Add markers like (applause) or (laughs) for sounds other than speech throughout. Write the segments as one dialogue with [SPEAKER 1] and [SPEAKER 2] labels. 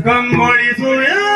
[SPEAKER 1] ಕಂಗೊಳಿಸುವೆ ಅದರಿಂದ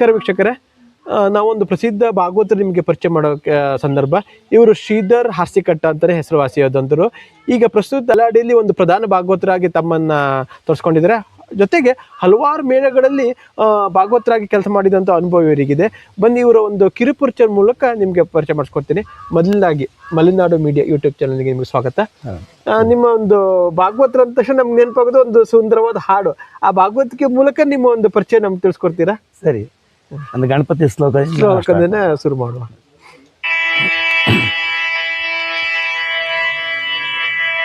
[SPEAKER 2] ನಮಸ್ಕಾರ ವೀಕ್ಷಕರೇ. ನಾವೊಂದು ಪ್ರಸಿದ್ಧ ಭಾಗವತರು ನಿಮಗೆ ಪರಿಚಯ ಮಾಡೋ ಸಂದರ್ಭ. ಇವರು ಶ್ರೀಧರ್ ಹಾಸ್ಯಕಟ್ಟ ಅಂತಾರೆ ಹೆಸರುವಾಸಿಯಾದಂಥರು ಈಗ ಪ್ರಸ್ತುತ ತಲಾಡಿಯಲ್ಲಿ ಒಂದು ಪ್ರಧಾನ ಭಾಗವತರಾಗಿ ತಮ್ಮನ್ನು ತೋರಿಸ್ಕೊಂಡಿದ್ದಾರೆ. ಜೊತೆಗೆ ಹಲವಾರು ಮೇಳಗಳಲ್ಲಿ ಭಾಗವತರಾಗಿ ಕೆಲಸ ಮಾಡಿದಂಥ ಅನುಭವ ಇವರಿಗಿದೆ. ಬನ್ನಿ ಇವರ ಒಂದು ಕಿರುಪುರ್ಚರ್ ಮೂಲಕ ನಿಮಗೆ ಪರಿಚಯ ಮಾಡಿಸ್ಕೊಡ್ತೀನಿ. ಮೊದಲನಾಗಿ ಮಲೆನಾಡು ಮೀಡಿಯಾ ಯೂಟ್ಯೂಬ್ ಚಾನಲ್ಗೆ ನಿಮಗೆ ಸ್ವಾಗತ. ನಿಮ್ಮ ಒಂದು ಭಾಗವತರ ಅಂದ ತಕ್ಷಣ ನಮ್ಗೆ ನೆನಪಾಗೋದು ಒಂದು ಸುಂದರವಾದ ಹಾಡು. ಆ ಭಾಗವತಿಕೆ ಮೂಲಕ ನಿಮ್ಮ ಒಂದು ಪರಿಚಯ ನಮ್ಗೆ ತಿಳಿಸ್ಕೊಡ್ತೀರಾ?
[SPEAKER 3] ಸರಿ. ಒಂದು ಗಣಪತಿ ಶ್ಲೋಕ
[SPEAKER 2] ಶ್ಲೋಕದಿಂದ ಶುರು ಮಾಡುವ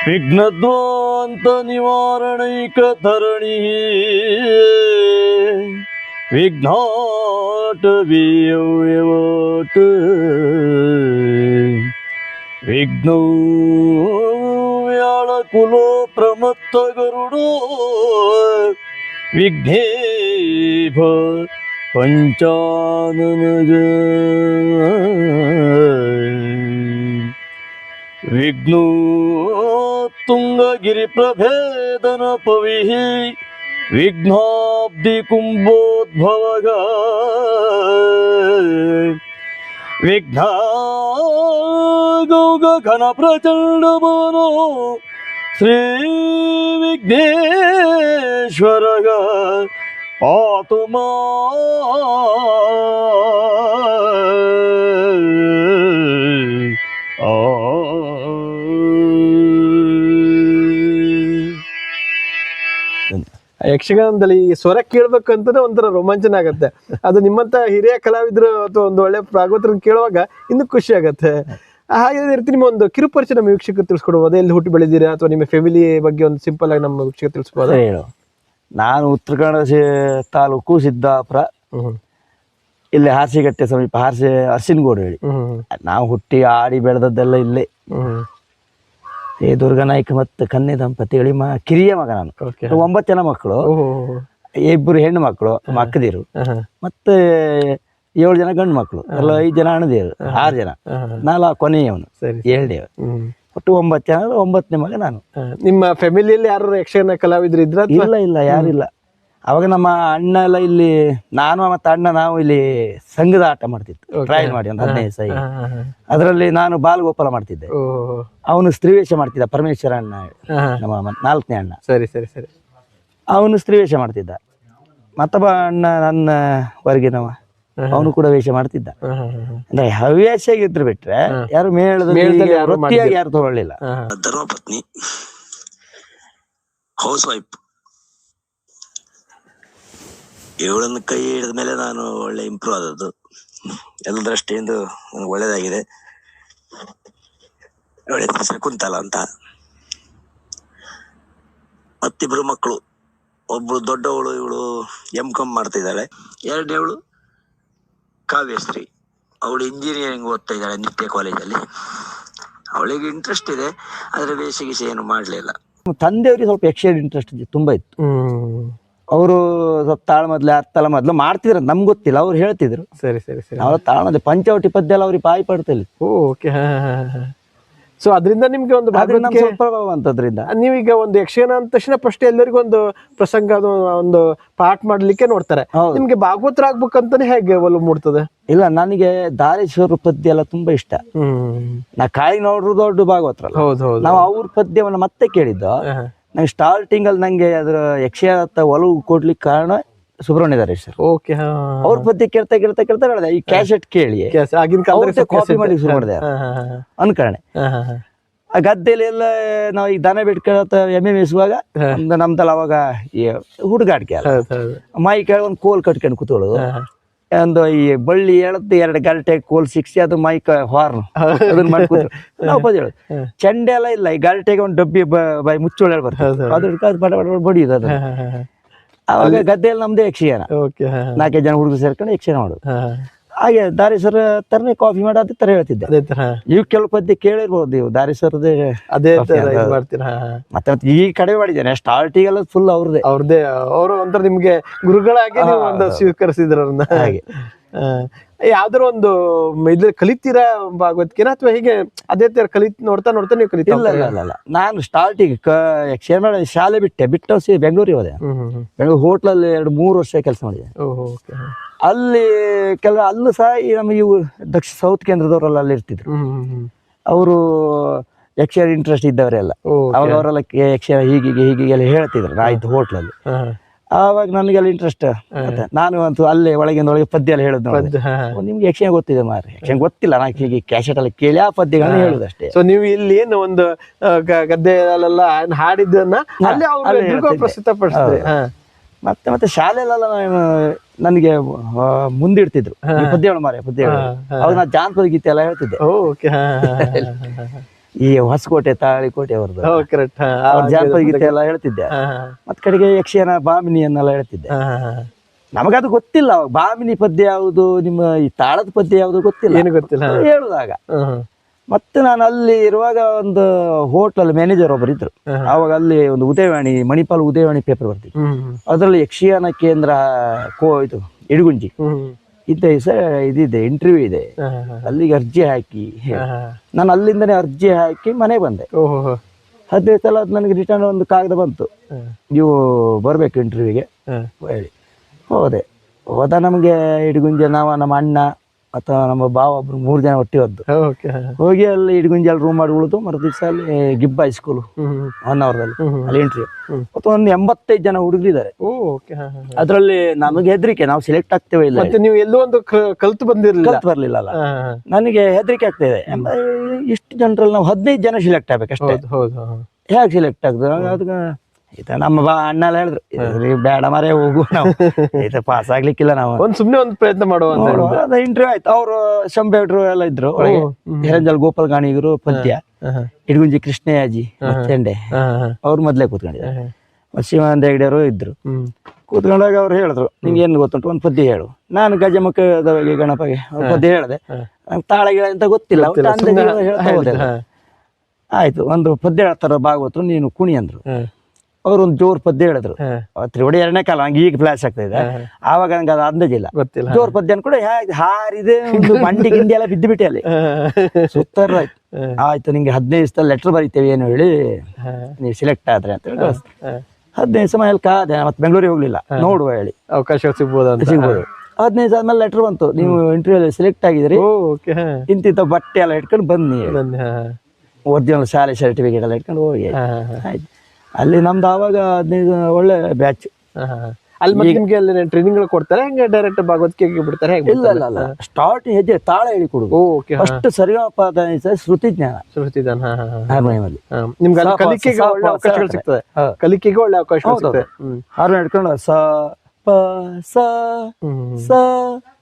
[SPEAKER 3] ವಿಘ್ನದ್ವಾಂತ ನಿವಾರಣೈಕ ಧರಣಿ ವಿಘ್ನಾಟ ವಿಯವಟ ವಿಘ್ನೋ ವ್ಯಾಳ ಕುಲೋ ಪ್ರಮತ್ತ ಗರುಡೋ ವಿಘ್ನೇಭ ಪಂಚಾನನಗ ವಿಘ್ನೋ ತುಂಗಗಿರಿ ಪ್ರಭೇದನ ಪವಿಹಿ ವಿಘ್ನಾಬ್ಧಿ ಕುಂಭೋದ್ಭವಗ. ವಿಘ್ನ ಗೌಗ ಘನ ಪ್ರಚಂಡ ಭವನೋ ಶ್ರೀ ವಿಘ್ನೇಶ್ವರಗ.
[SPEAKER 2] ಆ ಯಕ್ಷಗಾನದಲ್ಲಿ ಈ ಸ್ವರ ಕೇಳ್ಬೇಕಂತಾನೆ ಒಂಥರ ರೋಮಾಂಚನ ಆಗತ್ತೆ. ಅದು ನಿಮ್ಮಂತ ಹಿರಿಯ ಕಲಾವಿದರು ಅಥವಾ ಒಂದು ಒಳ್ಳೆ ಪ್ರಾಗೋತ್ರನ ಕೇಳುವಾಗ ಇನ್ನೂ ಖುಷಿ ಆಗತ್ತೆ. ಹಾಗೆ ಇರ್ತೀನಿ ರೀತಿ ನಿಮ್ಮ ಒಂದು ಕಿರುಪರಿಚಯ ನಮ್ಮ ವೀಕ್ಷಕರು ತಿಳಿಸ್ಕೊಡ್ಬೋದು. ಎಲ್ಲಿ ಹುಟ್ಟಿ ಬೆಳೆದಿರಾ ಅಥವಾ ನಿಮ್ಮ ಫ್ಯಾಮಿಲಿ ಬಗ್ಗೆ ಒಂದು ಸಿಂಪಲ್ ಆಗಿ ನಮ್ಮ ವೀಕ್ಷಕರು ತಿಳಿಸ್ಬೋದು
[SPEAKER 3] ಹೇಳು. ನಾನು ಉತ್ತರ ಕನ್ನಡ ಸೇ- ತಾಲೂಕು ಸಿದ್ದಾಪುರ. ಇಲ್ಲಿ ಹಾಸಿಗಟ್ಟೆ ಸಮೀಪ ಹಾರ್ಸಿ ಅರ್ಸಿನಗೋಡು ಹೇಳಿ. ನಾವು ಹುಟ್ಟಿ ಆಡಿ ಬೆಳೆದದ್ದೆಲ್ಲ ಇಲ್ಲೇ. ಏ ದುರ್ಗನಾಯ್ಕ ಮತ್ತು ದಂಪತಿ ಹೇಳಿ ಮ ಕಿರಿಯ ಮಗ ನಾನು. ಒಂಬತ್ತು ಜನ ಮಕ್ಕಳು. ಇಬ್ಬರು ಹೆಣ್ಣು ಮಕ್ಕಳು ಮಕ್ಕದಿರು. ಮತ್ತೆ ಏಳು ಜನ ಗಂಡು ಮಕ್ಕಳು. ಎಲ್ಲ ಐದು ಜನ ಅಣ್ಣದಿರು ಆರು ಜನ. ನಾಲ್ಕು ಕೊನೆಯವನು
[SPEAKER 2] ಹ್ಮ್.
[SPEAKER 3] ಒಟ್ಟು ಒಂಬತ್ತು ಜನ ಒಂಬತ್ತನೇ ಮಗ ನಾನು.
[SPEAKER 2] ನಿಮ್ಮ ಫ್ಯಾಮಿಲಿಯಲ್ಲಿ ಯಾರು ಯಕ್ಷಗಾನ ಕಲಾವಿದ್ರು ಇದ್ರ
[SPEAKER 3] ಇಲ್ಲ ಇಲ್ಲ ಯಾರಿಲ್ಲ. ಅವಾಗ ನಮ್ಮ ಅಣ್ಣ ಎಲ್ಲ ಇಲ್ಲಿ ನಾನು ಮತ್ತೆ ಅಣ್ಣ ನಾವು ಇಲ್ಲಿ ಸಂಘದ ಆಟ ಮಾಡ್ತಿತ್ತು. ಟ್ರಯಲ್ ಮಾಡಿ ಒಂದು ಹದಿನೈದು ಸೈ ಅದರಲ್ಲಿ ನಾನು ಬಾಲಗೋಪಾಲ ಮಾಡ್ತಿದ್ದೆ. ಅವನು ಸ್ತ್ರೀವೇಷ ಮಾಡ್ತಿದ್ದ ಪರಮೇಶ್ವರ ಅಣ್ಣ. ನಮ್ಮ ನಾಲ್ಕನೇ ಅಣ್ಣ.
[SPEAKER 2] ಸರಿ ಸರಿ ಸರಿ.
[SPEAKER 3] ಅವನು ಸ್ತ್ರೀವೇಷ ಮಾಡ್ತಿದ್ದ. ಮತ್ತೊಬ್ಬ ಅಣ್ಣ ನನ್ನ ಹೊರಗಿನವ. ಅವನು ಕೂಡ ವೇಷ ಮಾಡ್ತಿದ್ದ. ಅಂದ್ರೆ ಹವ್ಯಾಸಿಯಾಗಿದ್ರು ಬಿಟ್ರೆ ಯಾರು ಮೇಳದಲ್ಲಿ ವೃತ್ತಿಯಾಗಿ ಯಾರು ತಗೊಳ್ಳಿಲ್ಲ.
[SPEAKER 4] ಧರ್ಮಪತ್ನಿ. ಹೌಸ್ ವೈಫ್ ಇವಳನ್ನು ಕೈ ಹಿಡಿದ ಮೇಲೆ ನಾನು ಒಳ್ಳೆ ಇಂಪ್ರೂವ್ ಆದದ್ದು. ಎಲ್ಲ ದೃಷ್ಟಿಯಿಂದ ನನಗೆ ಒಳ್ಳೇದಾಗಿದೆ. ಒಳ್ಳೆ ಶಕುಂತಲ ಅಂತ. ಮತ್ತಿಬ್ರು ಮಕ್ಕಳು. ಒಬ್ಳು ದೊಡ್ಡವಳು ಇವಳು ಎಂ ಕಾಮ್ ಮಾಡ್ತಿದ್ದಾಳೆ. ಎರಡು ಎರಡನೇವಳು ಕಾವ್ಯಶ್ರೀ. ಅವಳು ಇಂಜಿನಿಯರಿಂಗ್ ಓದ್ತಾ ಇದ್ದಾಳೆ ನಿತ್ಯ ಕಾಲೇಜಲ್ಲಿ ಅವಳಿಗೆ ಇಂಟ್ರೆಸ್ಟ್ ಇದೆ ಆದ್ರೆ ಬೇಸಿಗೆ ಏನು ಮಾಡಲಿಲ್ಲ.
[SPEAKER 3] ತಂದೆಯವರಿಗೆ ಸ್ವಲ್ಪ ಯಕ್ಷಗಾನ ಇಂಟ್ರೆಸ್ಟ್ ತುಂಬಾ ಇತ್ತು. ಅವರು ಸ್ವಲ್ಪ ತಾಳ್ಮದ್ಲೆ ಅರ್ಥಲ ಮೊದ್ಲು ಮಾಡ್ತಿದ್ರು ನಮ್ಗೆ ಗೊತ್ತಿಲ್ಲ ಅವ್ರು ಹೇಳ್ತಿದ್ರು.
[SPEAKER 2] ಸರಿ ಸರಿ ಸರಿ.
[SPEAKER 3] ಅವ್ರ ತಾಳ್ಮದ್ಲೆ ಪಂಚವಟಿ ಪದ್ಯ ಎಲ್ಲ ಅವ್ರಿಗೆ ಬಾಯಿ ಪಡ್ತಿಲ್ಲ.
[SPEAKER 2] ಓಕೆ ಸೊ ಅದರಿಂದ ನಿಮ್ಗೆ ಒಂದು
[SPEAKER 3] ಪ್ರಭಾವ ಅಂತದ್ರಿಂದ
[SPEAKER 2] ನೀವೀಗ ಒಂದು ಯಕ್ಷಗಾನ ಅಂದ ತಕ್ಷಣ ಫಸ್ಟ್ ಎಲ್ಲರಿಗೂ ಒಂದು ಪ್ರಸಂಗ ಒಂದು ಪಾಠ ಮಾಡ್ಲಿಕ್ಕೆ ನೋಡ್ತಾರೆ. ನಿಮ್ಗೆ ಭಾಗವತರ ಆಗ್ಬೇಕಂತಾನೆ ಹೇಗೆ ಒಲವು ಮೂಡ್ತದೆ?
[SPEAKER 3] ಇಲ್ಲ ನನಗೆ ದಾರೇಶ್ವರ ಪದ್ಯ ಎಲ್ಲ ತುಂಬಾ ಇಷ್ಟ. ನಾ ಕಾಳಿ ನೋಡ್ರು ದೊಡ್ಡ
[SPEAKER 2] ಹೌದು
[SPEAKER 3] ನಾವು ಅವ್ರ ಪದ್ಯವನ್ನ ಮತ್ತೆ ಕೇಳಿದ್ದು. ನಂಗೆ ಸ್ಟಾರ್ಟಿಂಗ್ ಅಲ್ಲಿ ನಂಗೆ ಅದ್ರ ಯಕ್ಷಗಾನ ಒಲವು ಕೊಡ್ಲಿಕ್ಕೆ ಕಾರಣ ಸುಬ್ರಹ್ಮಣ್ಯ ದಾರೇಶ್ವರ್
[SPEAKER 2] ಓಕೆ ಹಾ.
[SPEAKER 3] ಅವ್ರ ಪದ್ಯ ಕೇಳ್ತಾ ಕೇಳ್ತಾ ಕೇಳ್ತಾ ಹೇಳಿದೆ ಈ ಕ್ಯಾಸೆಟ್ ಕೇಳಿ.
[SPEAKER 2] ಆಗಿನ
[SPEAKER 3] ಕಾಪಿ ಮಾಡಿ ಶುರು ಮಾಡಿದೆ. ಅನ್ಕರಣೆ. ಆ ಗದ್ದೆಲಿ ಎಲ್ಲ ನಾವು ಈಗ ದನ ಬಿಟ್ಕೊಳತ್ತ ಎಮ್ಮೆ ಮೇಯಿಸುವಾಗ ನಮ್ದಲ್ಲಿ ಅವಾಗ ಈ ಹುಡುಗಾಟಿಕೆ ಮೈ ಕೆಳಗೆ ಒಂದು ಕೋಲ್ ಕಟ್ಕೊಂಡು ಕೂತ್ಕೊಳ್ಳೋದು. ಒಂದು ಈ ಬಳ್ಳಿ ಎಳದ್ದು ಎರಡು ಗರಟೆ ಕೋಲ್ ಸಿಕ್ಸಿ ಅದು ಮೈಕ್ ಹಾರ್ನ್. ಅದನ್ನ ಮಾಡ್ಕೊತಾರೆ ನಾವು ಹೇಳೋದು. ಚೆಂಡೆ ಎಲ್ಲ ಇಲ್ಲ. ಈ ಗರಟೆಗೆ ಒಂದು ಡಬ್ಬಿ ಬ- ಮುಚ್ಚೋಳೆ ಬರ್ತದೆ ಅದು ಹಿಡ್ಕೊಂಡು ಅದು ಬಡ ಬಡ ಬಡ ಬಡಿಯೋದು ಅದು ಅವಾಗ ಗದ್ದೆಯಲ್ಲಿ ನಮ್ದೇ ಯಕ್ಷಗಾನ.
[SPEAKER 2] ಓಕೆ
[SPEAKER 3] ನಾಲ್ಕೈದು ಜನ ಹುಡುಗರು ಸೇರ್ಕೊಂಡು ಯಕ್ಷಗಾನ ಮಾಡೋದು. ಹಾಗೆ ದಾರಿ ಸರ್ ತರನೇ ಕಾಫಿ ಮಾಡ ಅದೇ ತರ ಹೇಳ್ತಿದ್ದೆ.
[SPEAKER 2] ಅದೇ ತರ
[SPEAKER 3] ಇವ್ ಕೆಲವು ಪದ್ಯ ಕೇಳಿರ್ಬೋದು ನೀವು ದಾರಿ ಸರ್
[SPEAKER 2] ಅದೇ.
[SPEAKER 3] ಮತ್ತೆ ಮತ್ತೆ ಈ ಕಡೆ ಮಾಡಿದ್ದೇನೆ ಸ್ಟಾರ್ಟಿಗೆಲ್ಲ ಫುಲ್ ಅವ್ರದೇ.
[SPEAKER 2] ಅವ್ರದೇ ಅವರು ಒಂಥರ ನಿಮ್ಗೆ ಗುರುಗಳಾಗಿ ನೀವು ಒಂದು ಸ್ವೀಕರಿಸಿದ್ರ ಅವ್ರನ್ನ
[SPEAKER 3] ಹಾಗೆ.
[SPEAKER 2] ಯಾವ್ದಾರ ಒಂದು ಇದ್ರ ಕಲಿತೀರಾ ಭಾಗವತ್ಕಿನ ಅಥವಾ ಹೀಗೆ ಅದೇ ತರ ಕಲಿತ್ ನೋಡ್ತಾ ನೋಡ್ತಾ ನೀವು ಕಲಿತಾ
[SPEAKER 3] ಇಲ್ಲ ಇಲ್ಲ ಇಲ್ಲ ನಾನು ಸ್ಟಾರ್ಟಿಗೆ ಮಾಡಿ ಶಾಲೆ ಬಿಟ್ಟೆ. ಬಿಟ್ಟು ಸಿ ಬೆಂಗಳೂರಿಗೆ ಹೋದೆ. ಬೆಂಗಳೂರು ಹೋಟ್ಲಲ್ಲಿ ಎರಡು ಮೂರು ವರ್ಷ ಕೆಲಸ ಮಾಡಿದೆ. ಅಲ್ಲಿ ಕೆಲ ಅಲ್ಲೂ ಸಹ ಈ ನಮ್ಮ ಇವು ದಕ್ಷಿಣ ಸೌತ್ ಕೇಂದ್ರದವರೆಲ್ಲ ಅಲ್ಲಿ ಇರ್ತಿದ್ರು. ಅವರು ಯಕ್ಷ ಇಂಟ್ರೆಸ್ಟ್ ಇದ್ದವರೆಲ್ಲ. ಅವಾಗ ಅವರೆಲ್ಲ ಯಕ್ಷಗಾನ ಹೀಗೀಗೆ ಹೀಗೀಗೆಲ್ಲ ಹೇಳ್ತಿದ್ರು. ಆಯ್ತು ಹೋಟ್ಲಲ್ಲಿ.
[SPEAKER 2] ಹಾ
[SPEAKER 3] ನನಗೆ ನನಗೆಲ್ಲ ಇಂಟ್ರೆಸ್ಟ್ ನಾನು ಅಂತೂ ಅಲ್ಲೇ ಒಳಗಿಂದ ಒಳಗೆ ಪದ್ಯ ಎಲ್ಲ ಹೇಳುದು. ನಿಮ್ಗೆ ಯಕ್ಷಗಾನ ಗೊತ್ತಿದೆ ಮಾರ್ರೆ. ಯಕ್ಷಗಾನ ಗೊತ್ತಿಲ್ಲ ನಾನು ಹೀಗೆ ಕ್ಯಾಸೆಟ್ ಅಲ್ಲಿ ಕೇಳಿ ಆ ಪದ್ಯಗಳನ್ನ ಹೇಳುದು ಅಷ್ಟೇ
[SPEAKER 2] ಸೊ ನೀವು ಇಲ್ಲಿ ಏನು ಒಂದು ಗದ್ದೆಯಲ್ಲೆಲ್ಲ ಹಾಡಿದ್ದನ್ನ ಅಲ್ಲಿ ಅವ್ರು
[SPEAKER 3] ಅಲ್ಲೇ
[SPEAKER 2] ಎಲ್ರಿಗೂ
[SPEAKER 3] ಹೇಳ್ತಿದ್ದೆ.
[SPEAKER 2] ಪ್ರಸ್ತುತ ಪಡಿಸಿದ್ರೆ
[SPEAKER 3] ಮತ್ತೆ ಮತ್ತೆ ಶಾಲೆಯಲ್ಲೆಲ್ಲ ನಾನು ನನಗೆ ಮುಂದಿಡ್ತಿದ್ರು. ಪದ್ಯಗಳು ಮಾರೆ ಪದ್ಯಗಳು. ಅವಾಗ ನಾನು ಜಾನಪದ ಗೀತೆ ಎಲ್ಲ ಹೇಳ್ತಿದ್ದೆ
[SPEAKER 2] ಓಕೆ.
[SPEAKER 3] ಈ ಹೊಸಕೋಟೆ ತಾಳಿಕೋಟೆ ಅವ್ರದ್ದು
[SPEAKER 2] ಕರೆಕ್ಟ್
[SPEAKER 3] ಜಾನಪದ ಗೀತೆ. ಎಲ್ಲ ಹೇಳ್ತಿದ್ದೆ ಮತ್ ಕಡೆಗೆ ಯಕ್ಷಗಾನ ಬಾಮಿನಿಯನ್ನೆಲ್ಲ ಹೇಳ್ತಿದ್ದೆ. ನಮಗದು ಗೊತ್ತಿಲ್ಲ ಬಾಮಿನಿ ಪದ್ಯ ಯಾವುದು ನಿಮ್ಮ ಈ ತಾಳದ ಪದ್ಯ ಯಾವುದು ಗೊತ್ತಿಲ್ಲ.
[SPEAKER 2] ಏನು ಗೊತ್ತಿಲ್ಲ
[SPEAKER 3] ಹೇಳುದಾಗ ಮತ್ತೆ ನಾನು ಅಲ್ಲಿ ಇರುವಾಗ ಒಂದು ಹೋಟ್ಲಲ್ಲಿ ಮ್ಯಾನೇಜರ್ ಒಬ್ಬರು ಇದ್ರು. ಅವಾಗ ಅಲ್ಲಿ ಒಂದು ಉದಯವಾಣಿ ಮಣಿಪಾಲ್ ಉದಯವಾಣಿ ಪೇಪರ್ ಬರ್ತಿತ್ತು. ಅದರಲ್ಲಿ ಯಕ್ಷಗಾನ ಕೇಂದ್ರ ಕೋ ಇದು ಇಡಗುಂಜಿ. ಇದೆ ಸರ್ ಇದಿದೆ ಇಂಟರ್ವ್ಯೂ ಇದೆ. ಅಲ್ಲಿಗೆ ಅರ್ಜಿ ಹಾಕಿ ನಾನು ಅಲ್ಲಿಂದನೇ ಅರ್ಜಿ ಹಾಕಿ ಮನೆಗೆ ಬಂದೆ. ಹದಿನೈದು ಸಲ ಅದು ನನಗೆ ರಿಟರ್ನ್ ಒಂದು ಕಾಗದ ಬಂತು. ನೀವು ಬರಬೇಕು ಇಂಟರ್ವ್ಯೂಗೆ ಹೇಳಿ. ಹೋದೆ. ಹೋದ ನಮಗೆ ಇಡಗುಂಜೆ ನಾವು ನಮ್ಮ ಅಣ್ಣ ಅಥವಾ ನಮ್ಮ ಬಾವ ಒಬ್ರು ಮೂರು ಜನ ಒಟ್ಟಿಗೆ ಹೋದ್ದು. ಹೋಗಿ ಅಲ್ಲಿ ಇಡಗುಂಜಿ ಅಲ್ಲಿ ರೂಮ್ ಮಾಡಿ ಉಳಿದು ಮರು ದಿವಸ ಅಲ್ಲಿ ಗಿಬ್ಬ ಹೈಸ್ಕೂಲು ಒನ್ ಅವರ್ದಲ್ಲಿ. ಅಲ್ಲಿ. ಎಂಟ್ರಿ ಮತ್ತು ಒಂದು ಎಂಬತ್ತೈದು ಜನ ಹುಡುಗರಿದ್ದಾರೆ ಅದರಲ್ಲಿ ನಮಗೆ ಹೆದರಿಕೆ ನಾವು ಸೆಲೆಕ್ಟ್ ಆಗ್ತೇವೆ ಇಲ್ಲ
[SPEAKER 2] ಮತ್ತೆ ನೀವು ಎಲ್ಲೋ ಒಂದು ಕಲ್ತು ಬಂದಿರಲಿಲ್ಲ.
[SPEAKER 3] ಕಲ್ತು ಬರ್ಲಿಲ್ಲ ಅಲ್ಲ. ನನಗೆ ಹೆದರಿಕೆ ಆಗ್ತಿದೆ ಎಂಬ- ಇಷ್ಟು ಜನರಲ್ಲಿ ನಾವು ಹದಿನೈದು ಜನ ಸೆಲೆಕ್ಟ್
[SPEAKER 2] ಹೌದು ಹಾ
[SPEAKER 3] ಹೇಗೆ ಸೆಲೆಕ್ಟ್ ಆಗ್ತದೆ? ಅದಕ್ಕೆ ಈತ ನಮ್ಮ ಬಾ ಅಣ್ಣ ಎಲ್ಲ ಹೇಳಿದ್ರು ಇದ್ರಿ ಬೇಡ ಮರೆ ಹೋಗು ನಾವು. (laughs) ಈತ ಪಾಸ್ ಆಗ್ಲಿಕ್ಕಿಲ್ಲ ನಾವು.
[SPEAKER 2] ಒಂದ್ ಸುಮ್ನೆ ಒಂದ್ ಪ್ರಯತ್ನ ಮಾಡುವ
[SPEAKER 3] ಇಂಟರ್ವ್ಯೂ ಆಯ್ತು. ಅವರು ಶಂಭೇಟ್ರು ಎಲ್ಲ ಇದ್ರು. ಒಳಗೆ ಹಿರಂಜಲ್ ಗೋಪಾಲ್ ಗಾಣಿಗರು ಪದ್ಯ. ಇಡಗುಂಜಿ ಕೃಷ್ಣಯಾಜಿ ಚೆಂಡೆ ಅವ್ರು ಮೊದ್ಲೇ ಕೂತ್ಕೊಂಡಿದ್ದಾರೆ. ಶಿವಾನಂದ ಹೆಗ್ಡೆಯವರು ಇದ್ರು. ಕೂತ್ಕೊಂಡಾಗ ಅವ್ರು ಹೇಳಿದ್ರು ನಿಂಗೆ ಏನು ಗೊತ್ತುಂಟು? ಒಂದು ಪದ್ಯ ಹೇಳು. ನಾನು ಗಜಮುಖದ ಬಗ್ಗೆ ಗಣಪಗೆ ಪದ್ಯ ಹೇಳಿದೆ. ನಂಗೆ ತಾಳ ಗಿಳ ಅಂತ ಗೊತ್ತಿಲ್ಲ. ಆಯ್ತು ಒಂದು ಪದ್ಯ ಹೇಳ್ತಾರ ಭಾಗವತರು ನೀನು ಕುಣಿ ಅಂದ್ರು. ಅವ್ರು ಒಂದು ಜೋರ್ ಪದ್ಯ ಹೇಳಿದ್ರು. ತ್ರಿವಡಿ ಎರಡನೇ ಕಾಲ ನಂಗೆ ಈಗ ಫ್ಲಾಶ್ ಆಗ್ತಾ ಇದೆ. ಆವಾಗ ನಂಗೆ ಅದು ಅಂದಾಜಿಲ್ಲ.
[SPEAKER 2] ಗೊತ್ತಿಲ್ಲ.
[SPEAKER 3] ಜೋರ್ ಪದ್ಯ ಕೂಡ ಹಾರಿದೆ ಒಂದು (laughs) ಮಂಡಿ ಗಿಂಡಿ ಎಲ್ಲ ಬಿದ್ದು ಬಿಟ್ಟೆ ಅಲ್ಲಿ. ಸುತ್ತರ ಆಯ್ತು. ಆಯ್ತು ನಿಂಗೆ ಹದಿನೈದು ದಿವಸದಲ್ಲಿ ಲೆಟರ್ ಬರೀತೇವೆ ಏನು ಹೇಳಿ ನೀವು ಸೆಲೆಕ್ಟ್ ಆದ್ರೆ ಅಂತ ಹೇಳಿ ಹದಿನೈದು ಸಮಯ ಅಲ್ಲಿ ಕಾದೆ ಮತ್ತೆ ಬೆಂಗಳೂರಿಗೆ ಹೋಗ್ಲಿಲ್ಲ. ನೋಡುವ ಹೇಳಿ.
[SPEAKER 2] ಅವಕಾಶ ಸಿಗ್ಬೋದು ಅಂತ.
[SPEAKER 3] ಸಿಗ್ಬೋದು. ಹದಿನೈದು ಆದ್ಮೇಲೆ ಲೆಟರ್ ಬಂತು. ನೀವು ಇಂಟರ್ವ್ಯೂ ಸೆಲೆಕ್ಟ್ ಆಗಿದ್ರಿ ಇಂತಿಂತ ಬಟ್ಟೆ ಎಲ್ಲ ಇಟ್ಕೊಂಡು ಬನ್ನಿ. ಒರಿಜಿನಲ್ ಶಾಲೆ ಸರ್ಟಿಫಿಕೇಟ್ ಎಲ್ಲ ಇಟ್ಕೊಂಡು ಹೋಗಿ. ಆಯ್ತು. ಅಲ್ಲಿ ನಮ್ದು ಆವಾಗ ಹದಿನೈದು ಒಳ್ಳೆ ಬ್ಯಾಚ್
[SPEAKER 2] ಅಲ್ಲಿ ಮತ್ತೆ ನಿಮ್ಗೆ ಅಲ್ಲಿ ಟ್ರೈನಿಂಗ್ ಕೊಡ್ತಾರೆ? ಹಂಗೆ ಡೈರೆಕ್ಟ್ ಭಾಗವತಿಗೆ ಬಿಡ್ತಾರೆ?
[SPEAKER 3] ಇಲ್ಲ ಇಲ್ಲ ಇಲ್ಲ. ಸ್ಟಾರ್ಟಿಂಗ್ ಹೆಜ್ಜೆ ತಾಳ ಹೇಳಿ ಕೊಡುದು.
[SPEAKER 2] ಓಕೆ
[SPEAKER 3] ಫಸ್ಟ್ ಸರಿಗಮಪ ಶ್ರುತಿ ಜ್ಞಾನ
[SPEAKER 2] ಶ್ರುತಿ ಜ್ಞಾನ
[SPEAKER 3] ಹಾರ್ಮೋನಿಯಮಲ್ಲಿ.
[SPEAKER 2] ನಿಮ್ಗೆ ಅಲ್ಲಿ ಕಲಿಕೆಗೆ ಒಳ್ಳೆ ಅವಕಾಶಗಳು. ಸಿಗ್ತದೆ. ಕಲಿಕೆಗೆ ಒಳ್ಳೆ
[SPEAKER 3] ಅವಕಾಶ
[SPEAKER 2] ಸಿಗ್ತದೆ.
[SPEAKER 3] ಹಾರ್ಮೋನಿಯಂ ಹಿಡ್ಕೊಂಡು ಸ ಪ ಸ ಸ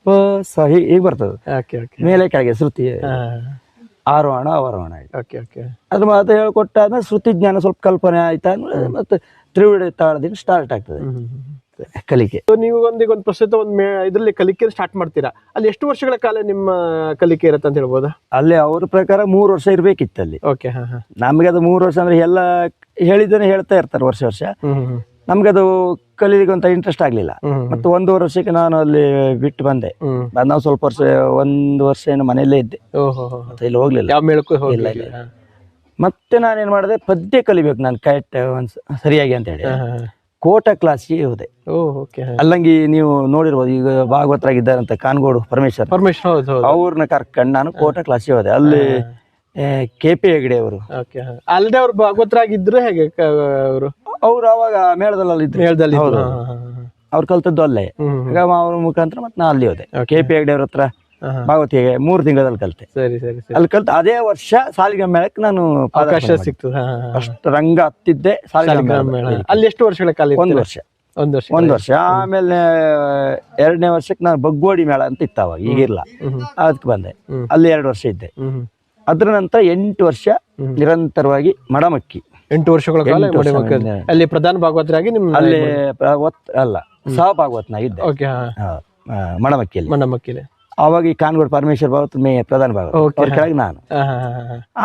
[SPEAKER 3] ಪ ಸ ಹೀಗೆ ಬರ್ತದೆ.
[SPEAKER 2] Okay okay.
[SPEAKER 3] ಮೇಲೆ ಕೆಳಗೆ ಶ್ರುತಿ ಆರೋಹಣ ಅವರೋಹಣ
[SPEAKER 2] ಓಕೆ ಓಕೆ.
[SPEAKER 3] ಅದ್ರ ಮಾತು ಹೇಳ್ಕೊಟ್ಟಾದ್ಮೇಲೆ ಶ್ರುತಿ ಜ್ಞಾನ ಸ್ವಲ್ಪ ಕಲ್ಪನೆ ಆಯ್ತಾ ಅಂದ್ರೆ ಮತ್ತೆ ತ್ರಿವಿಡ ತಾಳದಿಂದ ಸ್ಟಾರ್ಟ್ ಆಗ್ತದೆ ಕಲಿಕೆ.
[SPEAKER 2] ನೀವು ಒಂದೀಗ ಒಂದು ಪ್ರಸ್ತುತ ಒಂದು ಇದರಲ್ಲಿ ಕಲಿಕೆ ಸ್ಟಾರ್ಟ್ ಮಾಡ್ತೀರಾ? ಅಲ್ಲಿ ಎಷ್ಟು ವರ್ಷಗಳ ಕಾಲ ನಿಮ್ಮ ಕಲಿಕೆ ಇರುತ್ತೆ ಅಂತ ಹೇಳ್ಬೋದಾ?
[SPEAKER 3] ಅಲ್ಲಿ ಅವ್ರ ಪ್ರಕಾರ ಮೂರು ವರ್ಷ ಇರ್ಬೇಕಿತ್ತು ಅಲ್ಲಿ.
[SPEAKER 2] ಓಕೆ
[SPEAKER 3] ನಮಗೆ ಅದು ಮೂರು ವರ್ಷ ಅಂದ್ರೆ ಎಲ್ಲ ಹೇಳಿದ್ದೇನೆ ಹೇಳ್ತಾ ಇರ್ತಾರೆ ವರ್ಷ ವರ್ಷ. ನಮ್ಗೆ ಅದು ಕಲೀಲಿಕ್ಕೆ ಅಂತ ಇಂಟ್ರೆಸ್ಟ್ ಆಗ್ಲಿಲ್ಲ. ಮತ್ತೆ ಒಂದೂವರೆ ವರ್ಷಕ್ಕೆ ನಾನು ಅಲ್ಲಿ ಬಿಟ್ಟು ಬಂದೆ. ನಾವು ಸ್ವಲ್ಪ ವರ್ಷ ಒಂದು ವರ್ಷ ಏನು ಮನೆಯಲ್ಲೇ ಇದ್ದೆ. ಮತ್ತೆ ಇಲ್ಲಿ ಹೋಗ್ಲಿಲ್ಲ.
[SPEAKER 2] ಯಾವ ಮೇಳಕ್ಕೂ ಹೋಗಿಲ್ಲ
[SPEAKER 3] ಮತ್ತೆ ನಾನೇನ್ ಮಾಡಿದೆ ಪದ್ಯ ಕಲಿಬೇಕು ನಾನು ಕರೆಕ್ಟ್ ಒಂದ್ ಸರಿಯಾಗಿ ಅಂತ ಹೇಳಿ. ಕೋಟ ಕ್ಲಾಸ್ಗೆ ಹೋದೆ. ಅಲ್ಲಂಗಿ ನೀವು ನೋಡಿರ್ಬೋದು ಈಗ ಭಾಗವತರಾಗಿದ್ದಾರಂತ ಕಾನ್ಗೋಡು ಪರಮೇಶ್ವರ್.
[SPEAKER 2] ಪರಮೇಶ್ವರ
[SPEAKER 3] ಅವ್ರನ್ನ ಕರ್ಕೊಂಡು ನಾನು ಕೋಟ ಕ್ಲಾಸ್ಗೆ ಹೋದೆ. ಅಲ್ಲಿ ಕೆ ಪಿ ಹೆಗ್ಡೆ ಅವರು.
[SPEAKER 2] ಓಕೆ ಅಲ್ಲದೆ ಅವ್ರು ಭಾಗವತರಾಗಿದ್ರು ಹೇಗೆ ಅವರು?
[SPEAKER 3] ಅವ್ರು ಅವಾಗ ಮೇಳದಲ್ಲಿ ಇದ್ರು.
[SPEAKER 2] ಮೇಳದಲ್ಲಿ.
[SPEAKER 3] ಅವ್ರು ಕಲ್ತದ್ದು ಅಲ್ಲೇ. ಈಗ ಅವ್ರ ಮುಖಾಂತರ ಮತ್ತೆ ನಾ ಅಲ್ಲಿ ಹೋದೆ. ಕೆ ಪಿ ಹೆಗ್ಡೆ ಅವ್ರ ಹತ್ರ. ಭಾಗವತಿಗೆ ಮೂರು ತಿಂಗಳಲ್ಲಿ ಕಲ್ತೆ.
[SPEAKER 2] ಸರಿ ಸರಿ
[SPEAKER 3] ಅಲ್ಲಿ ಕಲ್ತು ಅದೇ ವರ್ಷ ಸಾಲಿಗ್ರಾಮ ಮೇಳಕ್ಕೆ ನಾನು
[SPEAKER 2] ಅವಕಾಶ ಸಿಕ್ತು.
[SPEAKER 3] ಅಷ್ಟು ರಂಗ ಹತ್ತಿದ್ದೆ ಸಾಲಿಗ್ರಾಮ
[SPEAKER 2] ಸಾಲಿಗ್ರಾಮ ಮೇಳ. ಅಲ್ಲಿ ಎಷ್ಟು ವರ್ಷಗಳ ಕಾಲ
[SPEAKER 3] ಒಂದು ವರ್ಷ.
[SPEAKER 2] ಒಂದು ವರ್ಷ.
[SPEAKER 3] ಒಂದ್ ವರ್ಷ. ಆಮೇಲೆ ಎರಡನೇ ವರ್ಷಕ್ಕೆ ನಾನು ಬಗ್ಗೋಡಿ ಮೇಳ ಅಂತ ಇತ್ತು ಅವಾಗ. ಈಗಿಲ್ಲ ಅದಕ್ಕೆ ಬಂದೆ. ಅಲ್ಲಿ ಎರಡು ವರ್ಷ ಇದ್ದೆ. ಅದ್ರ ನಂತರ ಎಂಟು ವರ್ಷ ನಿರಂತರವಾಗಿ ಮಡಮಕ್ಕಿ.
[SPEAKER 2] ಎಂಟು ವರ್ಷಗಳ ಕಾಲ
[SPEAKER 3] ಎಂಟು ವರ್ಷ
[SPEAKER 2] ಮಡಿಮಕ್ಕಳು. ಅಲ್ಲಿ ಪ್ರಧಾನ ಭಾಗವತರಾಗಿ ನಿಮ್ಮ
[SPEAKER 3] ಅಲ್ಲಿ ಭಾಗವತ್ ಅಲ್ಲ ಸಹ ಭಾಗವತ್ನಾಗ ಇದ್ದೆ
[SPEAKER 2] ಓಕೆ
[SPEAKER 3] ಹಾ, ಆ, ಮಡಮಕ್ಕಿಯಲ್ಲಿ. ಅವಾಗ ಈ ಕಾನ್ಗೋಡ್ ಪರಮೇಶ್ವರ್ ಭಾಗವತ್ ಮೇ ಪ್ರಧಾನ ಭಾಗವತ್.
[SPEAKER 2] Okay.
[SPEAKER 3] ಅವ್ರ ಕೆಳಗೆ ನಾನು.